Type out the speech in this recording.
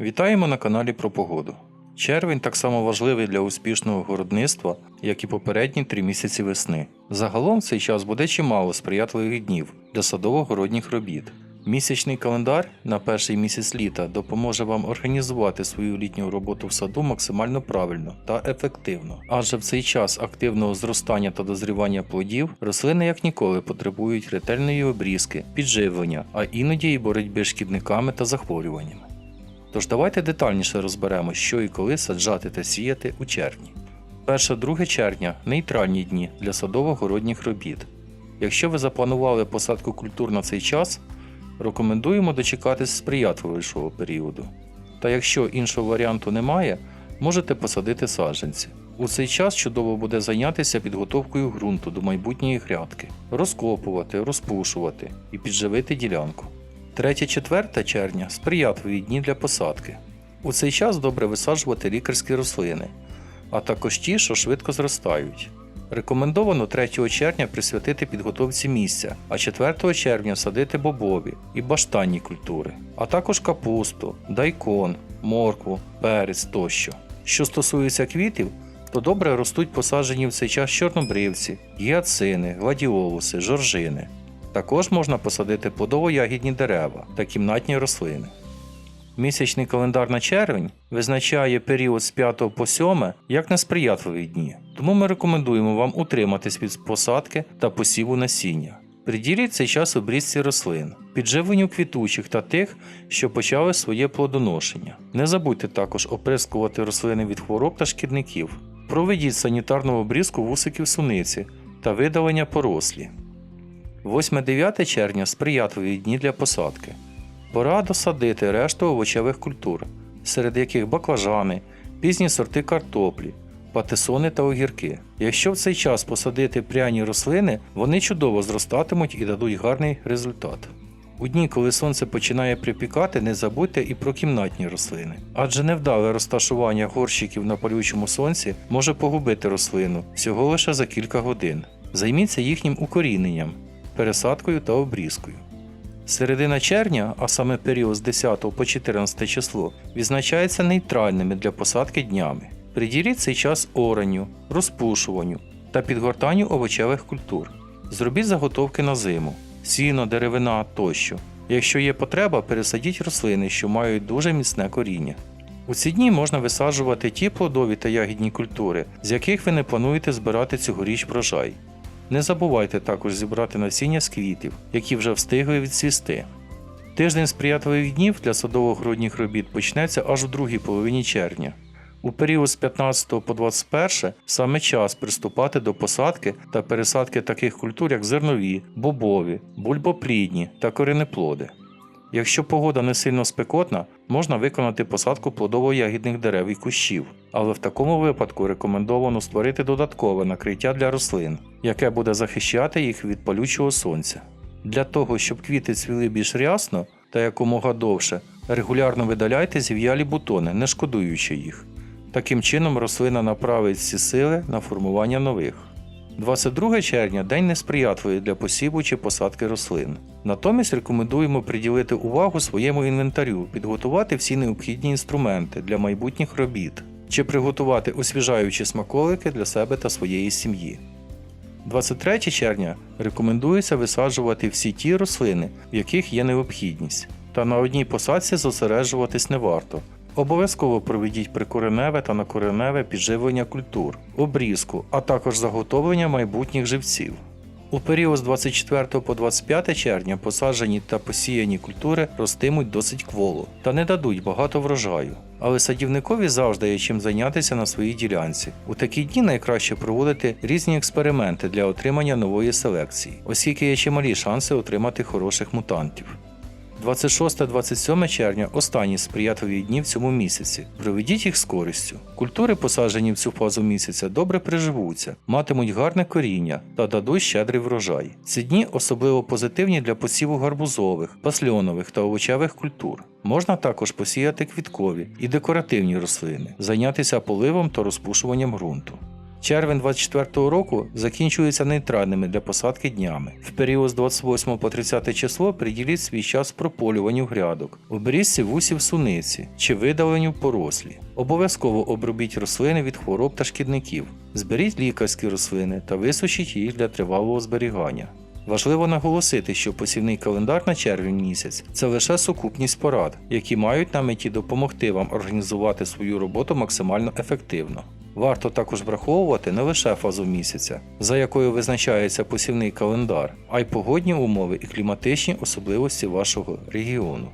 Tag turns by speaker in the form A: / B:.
A: Вітаємо на каналі про погоду. Червень так само важливий для успішного городництва, як і попередні три місяці весни. Загалом цей час буде чимало сприятливих днів для садово-городніх робіт. Місячний календар на перший місяць літа допоможе вам організувати свою літню роботу в саду максимально правильно та ефективно. Адже в цей час активного зростання та дозрівання плодів рослини як ніколи потребують ретельної обрізки, підживлення, а іноді й боротьби з шкідниками та захворюваннями. Тож давайте детальніше розберемо, що і коли саджати та сіяти у червні. 1-2 червня нейтральні дні для садово-городніх робіт. Якщо ви запланували посадку культур на цей час, рекомендуємо дочекатись сприятливішого періоду. Та якщо іншого варіанту немає, можете посадити саджанці. У цей час чудово буде зайнятися підготовкою ґрунту до майбутньої грядки, розкопувати, розпушувати і підживити ділянку. 3-4 червня сприятливі дні для посадки. У цей час добре висаджувати лікарські рослини, а також ті, що швидко зростають. Рекомендовано 3 червня присвятити підготовці місця, а 4 червня садити бобові і баштанні культури, а також капусту, дайкон, моркву, перець тощо. Що стосується квітів, то добре ростуть посаджені в цей час чорнобривці, гіацини, гладіолуси, жоржини. Також можна посадити плодово-ягідні дерева та кімнатні рослини. Місячний календар на червень визначає період з 5 по 7 як несприятливі дні, тому ми рекомендуємо вам утриматись від посадки та посіву насіння. Приділіть цей час обрізці рослин, підживленню квітучих та тих, що почали своє плодоношення. Не забудьте також оприскувати рослини від хвороб та шкідників. Проведіть санітарну обрізку вусиків суниці та видалення порослі. 8-9 червня сприятливі дні для посадки. Пора досадити решту овочевих культур, серед яких баклажани, пізні сорти картоплі, патисони та огірки. Якщо в цей час посадити пряні рослини, вони чудово зростатимуть і дадуть гарний результат. У дні, коли сонце починає припікати, не забудьте і про кімнатні рослини, адже невдале розташування горщиків на палючому сонці може погубити рослину всього лише за кілька годин. Займіться їхнім укоріненням, пересадкою та обрізкою. Середина червня, а саме період з 10 по 14 число, відзначається нейтральними для посадки днями. Приділіть цей час оранню, розпушуванню та підгортанню овочевих культур. Зробіть заготовки на зиму, сіно, деревина тощо. Якщо є потреба, пересадіть рослини, що мають дуже міцне коріння. У ці дні можна висаджувати ті плодові та ягідні культури, з яких ви не плануєте збирати цьогоріч врожай. Не забувайте також зібрати насіння з квітів, які вже встигли відцвісти. Тиждень сприятливих днів для садово-городніх робіт почнеться аж у другій половині червня. У період з 15 по 21 саме час приступати до посадки та пересадки таких культур, як зернові, бобові, бульбоплідні та коренеплоди. Якщо погода не сильно спекотна, можна виконати посадку плодово-ягідних дерев і кущів, але в такому випадку рекомендовано створити додаткове накриття для рослин, яке буде захищати їх від палючого сонця. Для того, щоб квіти цвіли більш рясно та якомога довше, регулярно видаляйте зів'ялі бутони, не шкодуючи їх. Таким чином рослина направить всі сили на формування нових. 22 червня день несприятливий для посіву чи посадки рослин. Натомість рекомендуємо приділити увагу своєму інвентарю, підготувати всі необхідні інструменти для майбутніх робіт чи приготувати освіжаючі смаколики для себе та своєї сім'ї. 23 червня рекомендується висаджувати всі ті рослини, в яких є необхідність, та на одній посадці зосереджуватись не варто. Обов'язково проведіть прикореневе та накореневе підживлення культур, обрізку, а також заготовлення майбутніх живців. У період з 24 по 25 червня посаджені та посіяні культури ростимуть досить кволо та не дадуть багато врожаю. Але садівникові завжди є чим зайнятися на своїй ділянці. У такі дні найкраще проводити різні експерименти для отримання нової селекції, оскільки є чималі шанси отримати хороших мутантів. 26-27 червня останні сприятливі дні в цьому місяці. Проведіть їх з користю. Культури, посаджені в цю фазу місяця, добре приживуться, матимуть гарне коріння та дадуть щедрий врожай. Ці дні особливо позитивні для посіву гарбузових, пасльонових та овочевих культур. Можна також посіяти квіткові і декоративні рослини, зайнятися поливом та розпушуванням ґрунту. Червень 24 року закінчується нейтральними для посадки днями. В період з 28 по 30 число приділіть свій час прополюванню грядок, обрізці вусів суниці чи видаленню порослі. Обов'язково обробіть рослини від хвороб та шкідників. Зберіть лікарські рослини та висушіть їх для тривалого зберігання. Важливо наголосити, що посівний календар на червень місяць це лише сукупність порад, які мають на меті допомогти вам організувати свою роботу максимально ефективно. Варто також враховувати не лише фазу місяця, за якою визначається посівний календар, а й погодні умови і кліматичні особливості вашого регіону.